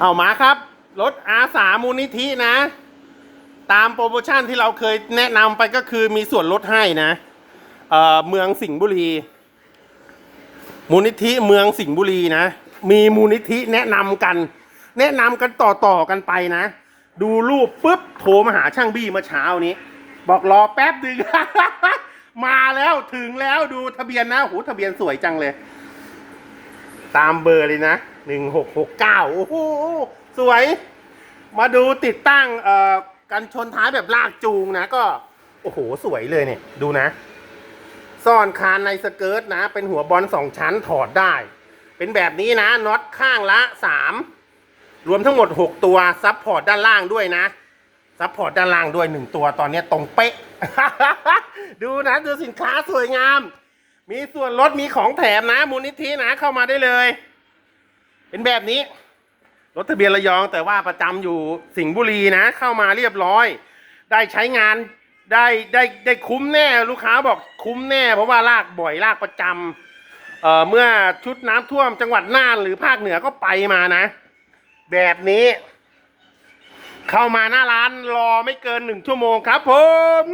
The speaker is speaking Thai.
เอามาครับ รถอาสามูลนิธินะ ตามโปรโมชั่นที่เราเคยแนะนำไปก็คือมีส่วนลดให้นะเเมืองสิงห์บุรี มูลนิธิเมืองสิงห์บุรีนะ มีมูลนิธิแนะนำกัน แนะนำกันต่อต่อๆกันไปนะ ดูรูปปุ๊บโทรมาหาช่างบี้เมื่อเช้านี้ บอกรอแป๊บหนึ่งมาแล้วถึงแล้วดูทะเบียนนะโหทะเบียนสวยจังเลย ตามเบอร์เลยนะหนึ่งหกหกเก้าโอ้โหสวย มาดูติดตั้งเอ่อกันชนท้ายแบบลากจูงนะก็ โอ้โห สวยเลยเนี่ย ดูนะ ซ่อนคานในสเกิร์ตนะ เป็นหัวบอลสองชั้นถอดได้ เป็นแบบนี้นะน็อตข้างละสามรวมทั้งหมด6ตัวซับพอร์ตด้านล่างด้วยนะซับพอร์ตด้านล่างด้วย1ตัวตอนนี้ตรงเป๊ะ ดูนะ ดูสินค้าสวยงาม มีส่วนลดมีของแถมนะ มูลนิธินะเข้ามาได้เลย เป็นแบบนี้ รถทะเบียนระยองแต่ว่าประจำอยู่สิงห์บุรีนะ เข้ามาเรียบร้อย ได้ใช้งานได้ได้ได้คุ้มแน่ลูกค้าบอกคุ้มแน่ เพราะว่าลากบ่อยลากประจำเอ่อเมื่อชุดน้ำท่วมจังหวัดน่านหรือภาคเหนือก็ไปมานะ แบบนี้ เข้ามาหน้าร้านรอไม่เกินหนึ่งชั่วโมงครับผม